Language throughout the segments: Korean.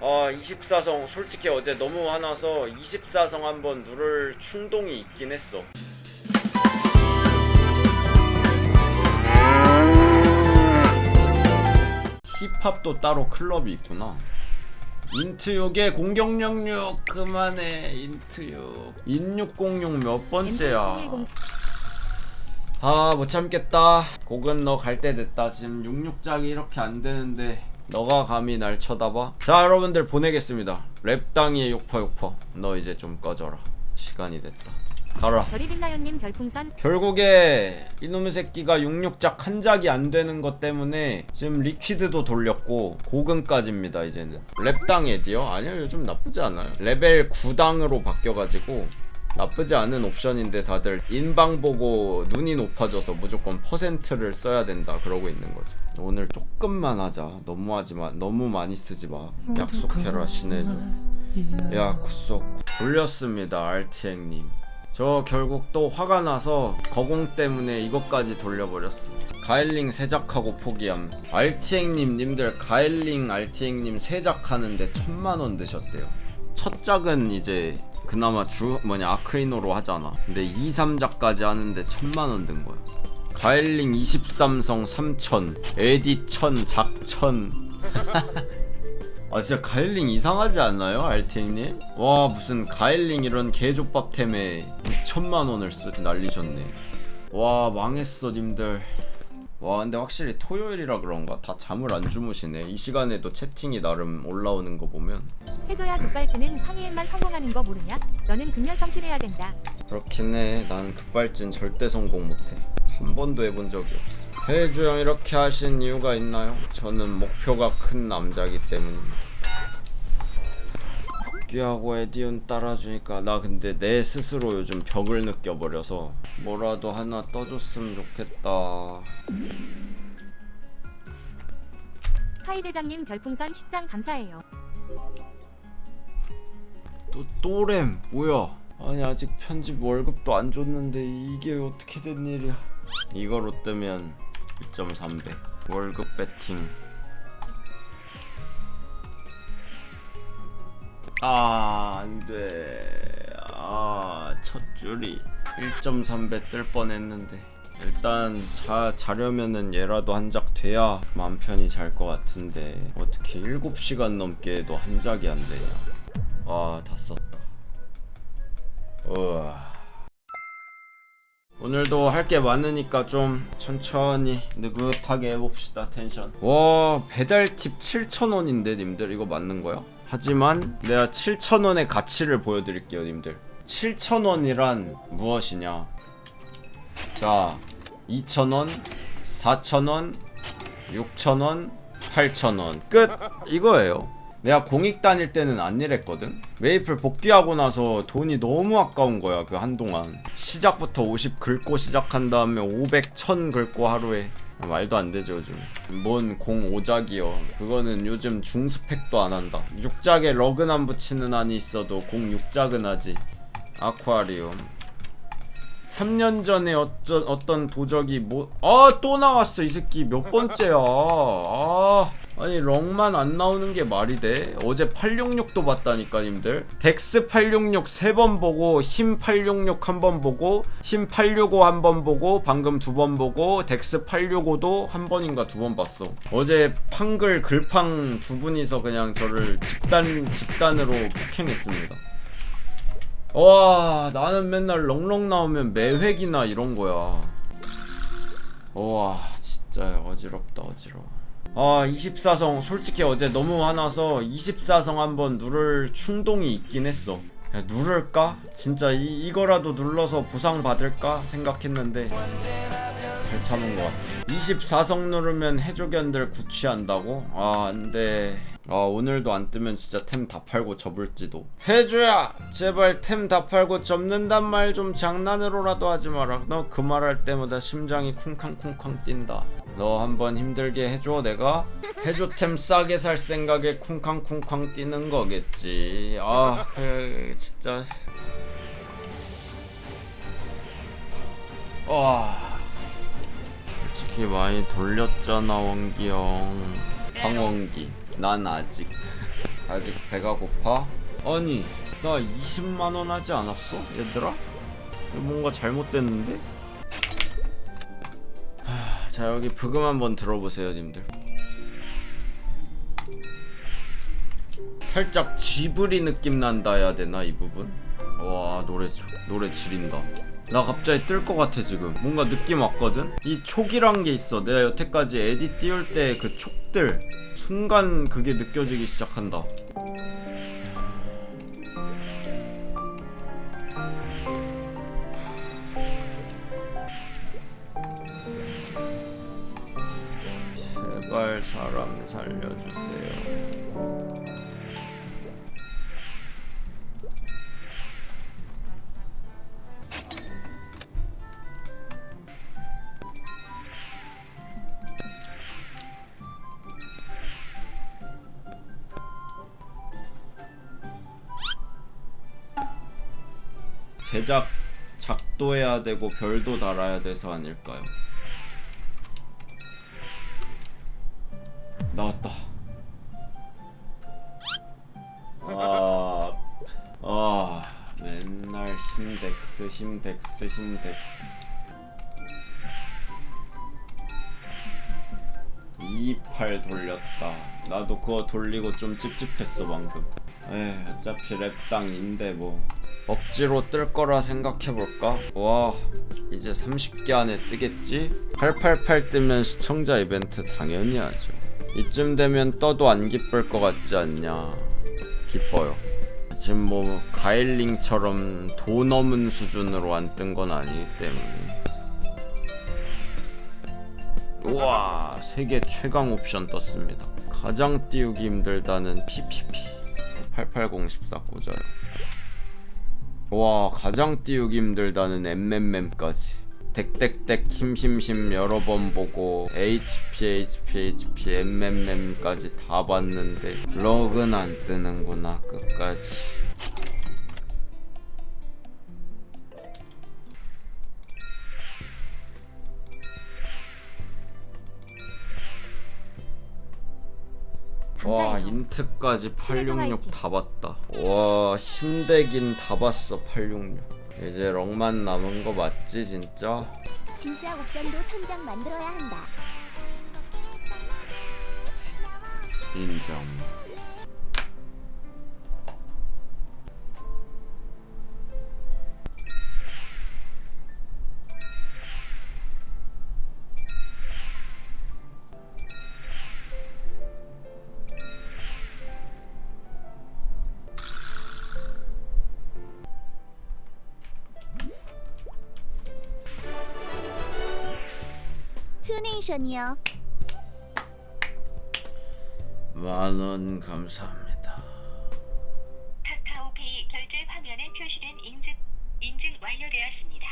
아 24성. 솔직히 어제 너무 화나서 24성 한번 누를 충동이 있긴 했어. 힙합도 따로 클럽이 있구나. 인트육의 공격력 6 그만해 인트육 인606 몇 번째야? 아 못 참겠다. 곡은 너 갈 때 됐다. 지금 66장이 이렇게 안 되는데 너가 감히 날 쳐다봐? 자 여러분들 보내겠습니다. 랩당이의 욕퍼 욕퍼. 너 이제 좀 꺼져라. 시간이 됐다. 가라. 별이빛나연님 별풍선. 결국에 이놈의 새끼가 66작 한 작이 안 되는 것 때문에 지금 리퀴드도 돌렸고 고근까지입니다 이제는. 랩당 에디요? 아니요 요즘 나쁘지 않아요. 레벨 9당으로 바뀌어가지고 나쁘지 않은 옵션인데 다들 인방 보고 눈이 높아져서 무조건 퍼센트를 써야 된다 그러고 있는 거죠 오늘 조금만 하자. 너무 하지마. 너무 많이 쓰지 마. 약속해라 신해줘 약속 돌렸습니다 RT행님. 저 결국 또 화가 나서 거공 때문에 이것까지 돌려버렸어 가일링 세작하고 포기함. RT행님 님들 가일링 RT행님 세작하는데 천만원 드셨대요 첫 작은 이제 그나마 주 뭐냐 아크이노로 하잖아. 근데 2, 3작까지 하는데 천만원 든 거야. 가일링 23성 3000 에디 1000 작천. 아 진짜 가일링 이상하지 않나요 알팅님? 와 무슨 가일링 이런 개조밥템에 6천만원을 쓰 날리셨네. 와 망했어 님들 와 근데 확실히 토요일이라 그런가 다 잠을 안 주무시네 이 시간에도 채팅이 나름 올라오는 거 보면 해줘야 급발진은 팡이엠만 성공하는 거 모르냐? 너는 극면 성실해야 된다. 그렇긴 해. 난 급발진 절대 성공 못해. 한 번도 해본 적이 없어. 해주 형 이렇게 하신 이유가 있나요? 저는 목표가 큰 남자기 때문입니다. 복귀하고 에디온 따라주니까 나 근데 내 스스로 요즘 벽을 느껴버려서 뭐라도 하나 떠줬으면 좋겠다. 하이 대장님 별풍선 10장 감사해요. 또 또램 뭐야? 아니 아직 편집 월급도 안 줬는데 이게 어떻게 된 일이야? 이거로 뜨면 1.3배 월급 배팅 아 안 돼 아 첫 줄이 1.3배 뜰 뻔했는데 일단 자 자려면은 얘라도 한 작 돼야 마음 편히 잘 것 같은데 어떻게 7시간 넘게도 한 작이 안 되냐 아, 다 썼다. 우와. 오늘도 할 게 많으니까 좀 천천히 느긋하게 해봅시다 텐션 와 배달팁 7,000원인데 님들 이거 맞는 거야? 하지만 내가 7,000원의 가치를 보여드릴게요 님들. 7,000원이란 무엇이냐? 자 2,000원 4,000원 6,000원 8,000원. 끝! 이거예요 내가 공익 다닐 때는 안 이랬거든? 메이플 복귀하고 나서 돈이 너무 아까운 거야 그 한동안. 시작부터 50 긁고 시작한 다음에 500, 1000 긁고 하루에. 아, 말도 안 되죠 요즘. 뭔공 5작이요 그거는 요즘 중스펙도 안 한다. 6작에 러근 안 붙이는 한이 있어도 공 6작은 하지. 아쿠아리움 3년 전에 어쩌, 어떤 도적이 뭐, 아, 또 나왔어, 이 새끼. 몇 번째야. 아, 아니, 럭만 안 나오는 게 말이 돼? 어제 866도 봤다니까, 님들. 덱스 866 세 번 보고, 힘 866 한 번 보고, 힘 865 한 번 보고, 방금 두 번 보고, 덱스 865도 한 번인가 두 번 봤어. 어제 팡글 글팡 두 분이서 그냥 저를 집단, 집단으로 폭행했습니다. 와 나는 맨날 렁렁 나오면 매획이나 이런 거야 와 진짜 어지럽다 어지러워 아 24성 솔직히 어제 너무 화나서 24성 한번 누를 충동이 있긴 했어 야, 누를까? 진짜 이, 이거라도 눌러서 보상 받을까? 생각했는데 잘 참은 것 같아 24성 누르면 해조견들 구취한다고? 아 안돼 아 오늘도 안 뜨면 진짜 템 다 팔고 접을지도. 해줘야 제발 템 다 팔고 접는단 말 좀 장난으로라도 하지 마라. 너 그 말 할 때마다 심장이 쿵쾅쿵쾅 뛴다. 너 한번 힘들게 해줘 내가? 해조템 싸게 살 생각에 쿵쾅쿵쾅 뛰는 거겠지. 아 그래 진짜. 와 솔직히 많이 돌렸잖아 원기 형 황원기 난 아직 아직 배가 고파? 아니 나 20만원 하지 않았어? 얘들아? 뭔가 잘못됐는데? 하, 자 여기 브금 한번 들어보세요 님들 살짝 지브리 느낌 난다 해야 되나 이 부분? 와 노래 조- 노래 지린다 나 갑자기 뜰 것 같아 지금. 뭔가 느낌 왔거든? 이 촉이란 게 있어. 내가 여태까지 에디 띄울 때 그 촉들. 순간 그게 느껴지기 시작한다. 제발 사람 살려주세요 제작 작도해야 되고 별도 달아야 돼서 아닐까요? 나왔다. 아, 아, 맨날 심덱스, 심덱스, 심덱스. 28 돌렸다. 나도 그거 돌리고 좀 찝찝했어 방금. 에 어차피 랩당인데 뭐. 억지로 뜰 거라 생각해볼까? 와 이제 30개 안에 뜨겠지? 888 뜨면 시청자 이벤트 당연히 하죠. 이쯤 되면 떠도 안 기쁠 것 같지 않냐? 기뻐요. 지금 뭐 가일링처럼 도 넘은 수준으로 안 뜬 건 아니기 때문에. 우와 세계 최강 옵션 떴습니다. 가장 띄우기 힘들다는 PPP 88014 꽂아요 와 가장 띄우기 힘들다는 엠맴맴까지. 덱덱덱 힘힘힘 여러 번 보고 HP HP HP 엠맴맴까지 다 봤는데 럭은 안 뜨는구나 끝까지 인트까지 866 화이팅. 다 봤다 와 심대긴 다 봤어 866 이제 럭만 남은 거 맞지 진짜? 진짜 옵션도 천장 만들어야 한다. 인정 투네이션이요. 만 원 감사합니다. 카카오페이 결제 화면에 표시된 인증 인증 완료되었습니다.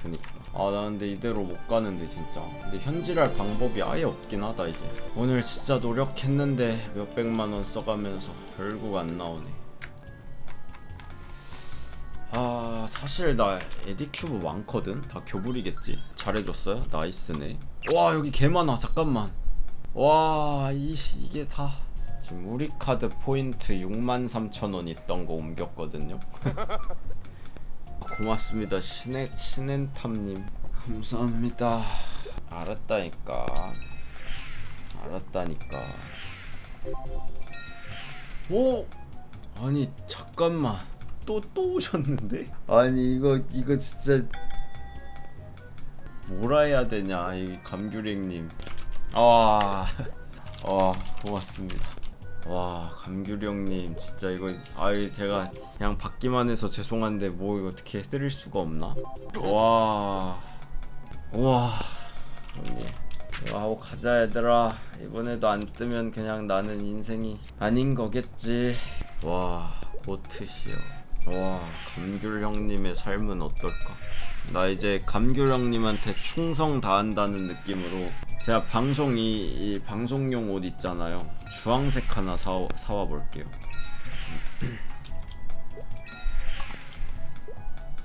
그니까. 아나 근데 이대로 못 가는데 진짜. 근데 현질할 방법이 아예 없긴 하다 이제. 오늘 진짜 노력했는데 몇백만원 써가면서 결국 안 나오네 아 사실 나 에디큐브 많거든? 다 교불이겠지? 잘해줬어요? 나이스네. 와 여기 개 많아. 잠깐만. 와 이, 이게 다. 지금 우리 카드 포인트 63,000원 있던 거 옮겼거든요. 고맙습니다 신의 신엔탐님. 감사합니다. 알았다니까. 알았다니까. 오! 아니 잠깐만 또 또 오셨는데? 아니 이거 이거 진짜 뭐라 해야 되냐 이 감귤행님. 아, 아 고맙습니다. 와 감귤이 형님 진짜 이거 아이 제가 그냥 받기만 해서 죄송한데 뭐 이거 어떻게 해드릴 수가 없나? 와, 와 이거 하고 가자 얘들아. 이번에도 안 뜨면 그냥 나는 인생이 아닌 거겠지. 와 고트시여 와 감귤 형님의 삶은 어떨까? 나 이제 감귤 형님한테 충성 다한다는 느낌으로 제가 방송 이, 이 방송용 옷 있잖아요 주황색 하나 사, 사와 볼게요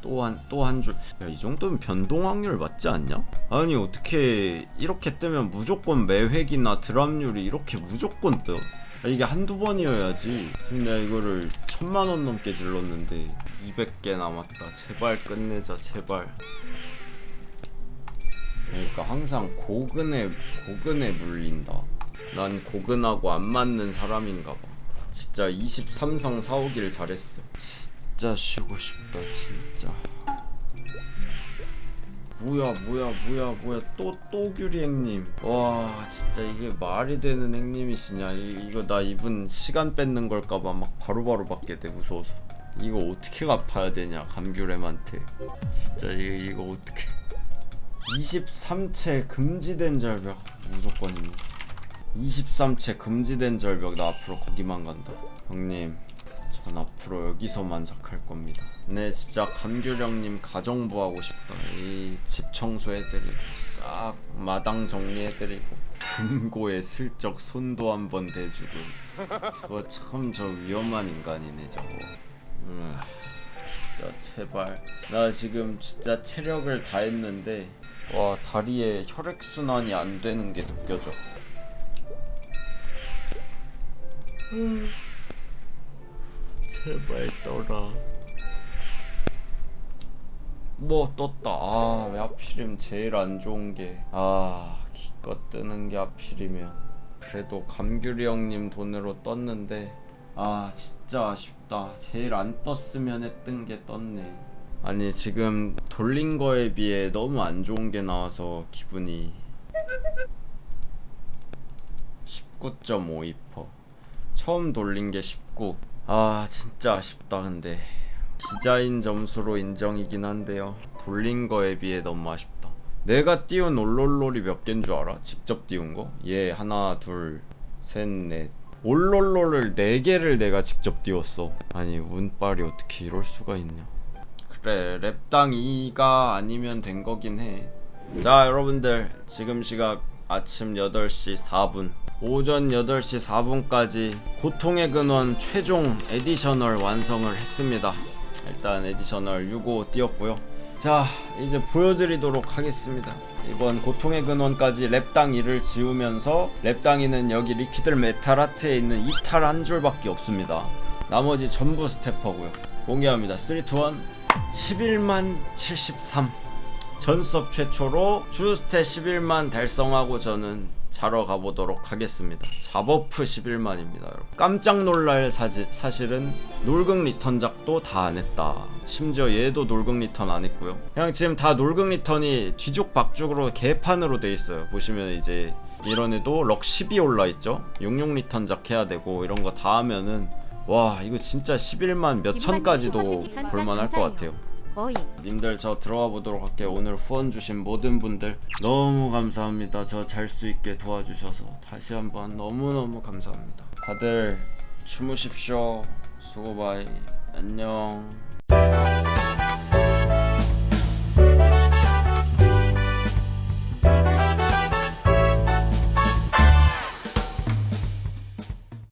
또한 또 한 줄 야 이 정도면 변동 확률 맞지 않냐? 아니 어떻게 이렇게 뜨면 무조건 매획이나 드랍률이 이렇게 무조건 떠 아, 이게 한두 번이어야지. 내가 이거를 천만 원 넘게 질렀는데 200개 남았다. 제발 끝내자 제발. 그러니까 항상 고근에 고근에 물린다. 난 고근하고 안 맞는 사람인가 봐. 진짜 23성 사오길 잘했어. 진짜 쉬고 싶다 진짜 뭐야 뭐야 뭐야 뭐야. 또 또 규리 행님. 와 진짜 이게 말이 되는 행님이시냐. 이, 이거 나 이분 시간 뺏는 걸까봐 막 바로바로 받게 돼 무서워서. 이거 어떻게 갚아야 되냐 감귤엠한테. 진짜 이거, 이거 어떻게. 23채 금지된 절벽. 무조건입니다. 23채 금지된 절벽. 나 앞으로 거기만 간다. 형님 전 앞으로 여기서만 작할 겁니다. 네, 진짜 감귤형님 가정부 하고 싶다. 이 집 청소해드리고 싹 마당 정리해드리고 금고에 슬쩍 손도 한번 대주고 저거 참 저 위험한 인간이네 저거. 으아, 진짜 제발 나 지금 진짜 체력을 다 했는데 와 다리에 혈액 순환이 안 되는 게 느껴져. 제발 떠라. 뭐 떴다. 아, 왜 하필이면 제일 안 좋은 게. 아, 기껏 뜨는 게 하필이면. 그래도 감귤이 형님 돈으로 떴는데. 아, 진짜 아쉽다. 제일 안 떴으면 했던 게 떴네. 아니, 지금 돌린 거에 비해 너무 안 좋은 게 나와서 기분이 19.52%. 처음 돌린 게 19. 아 진짜 아쉽다 근데 디자인 점수로 인정이긴 한데요. 돌린 거에 비해 너무 아쉽다. 내가 띄운 올롤롤이 몇 개인 줄 알아? 직접 띄운 거? 얘 하나 둘셋넷 올롤롤을 네 개를 내가 직접 띄웠어. 아니 운빨이 어떻게 이럴 수가 있냐? 그래 랩당 2가 아니면 된 거긴 해. 자 여러분들 지금 시각 아침 8시 4분 오전 8시 4분까지 고통의 근원 최종 에디셔널 완성을 했습니다. 일단 에디셔널 6호 띄었고요. 자 이제 보여드리도록 하겠습니다. 이번 고통의 근원까지 랩당 2를 지우면서 랩당 2는 여기 리퀴들 메탈아트에 있는 이탈 한 줄밖에 없습니다. 나머지 전부 스태퍼고요. 공개합니다. 3, 2, 1 11만 73 전섭 최초로 주스테 11만 달성하고 저는 자러 가보도록 하겠습니다. 잡어프 11만입니다, 여러분. 깜짝 놀랄 사지, 사실은 놀극 리턴작도 다 안 했다. 심지어 얘도 놀극 리턴 안 했고요. 그냥 지금 다 놀극 리턴이 뒤죽박죽으로 개판으로 돼 있어요. 보시면 이제 이런 애도 럭 10이 올라 있죠. 66 리턴작 해야 되고 이런 거 다 하면은 와 이거 진짜 11만 몇 천까지도 볼만할 것 같아요. 어이 님들 저 들어가 보도록 할게요. 오늘 후원 주신 모든 분들 너무 감사합니다. 저 잘 수 있게 도와주셔서 다시 한번 너무너무 감사합니다. 다들 주무십시오. 수고 바이. 안녕.